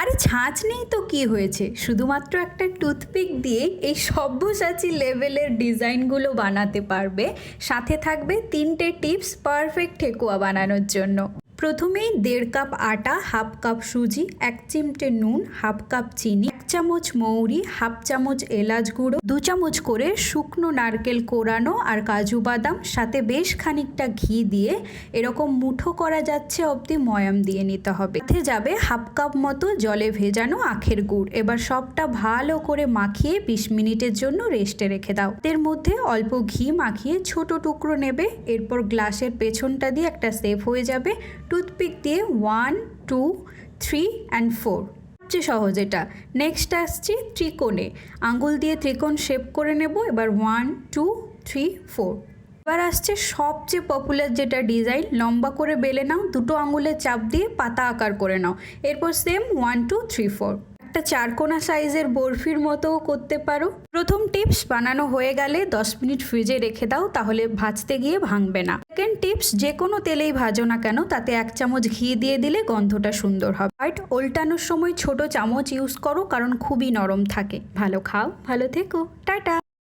আরে ছাঁচ নেই তো কি হয়েছে? শুধুমাত্র একটা টুথপিক দিয়ে এই সব্যসাচী লেভেলের ডিজাইনগুলো বানাতে পারবে। সাথে থাকবে তিনটে টিপস পারফেক্ট ঠেকুয়া বানানোর জন্য। প্রথমেই দেড় কাপ আটা, হাফ কাপ সুজি, এক চিমটে নুন, হাফ কাপ চিনি, এক চামচ মৌরি, হাফ চামচ এলাচ গুঁড়ো, দু চামচ করে শুকনো নারকেল কোরানো আর কাজু বাদাম, সাথে বেশ খানিকটা ঘি দিয়ে এরকম মুঠো করা যাচ্ছে অবধি ময়াম দিয়ে নিতে হবে। সাথে যাবে হাফ কাপ মতো জলে ভেজানো আখের গুড়। এবার সবটা ভালো করে মাখিয়ে বিশ মিনিটের জন্য রেস্টে রেখে দাও। এর মধ্যে অল্প ঘি মাখিয়ে ছোট টুকরো নেবে। এরপর গ্লাসের পেছনটা দিয়ে একটা সেফ হয়ে যাবে। টুথপিক দিয়ে one two three and four সবচেয়ে সহজ এটা। নেক্সট আসছি ত্রিকোণে। আঙুল দিয়ে ত্রিকোণ শেপ করে নেব, এবার ওয়ান টু থ্রি ফোর এবার আসছে সবচেয়ে পপুলার যেটা ডিজাইন লম্বা করে বেলে নাও, দুটো আঙুলে চাপ দিয়ে পাতা আকার করে নাও। এরপর same one two three four একটা চারকোনা সাইজের বরফির মতোও করতে পারো। প্রথম টিপস, বানানো হয়ে গেলে দশ মিনিট ফ্রিজে রেখে দাও, তাহলে ভাজতে গিয়ে ভাঙবে না। সেকেন্ড টিপস, যে কোনো তেলেই ভাজো না কেন, তাতে এক চামচ ঘি দিয়ে দিলে গন্ধটা সুন্দর হবে। বাট ওল্টানোর সময় ছোট চামচ ইউজ করো, কারণ খুবই নরম থাকে। ভালো খাও, ভালো থেকো, টাটা!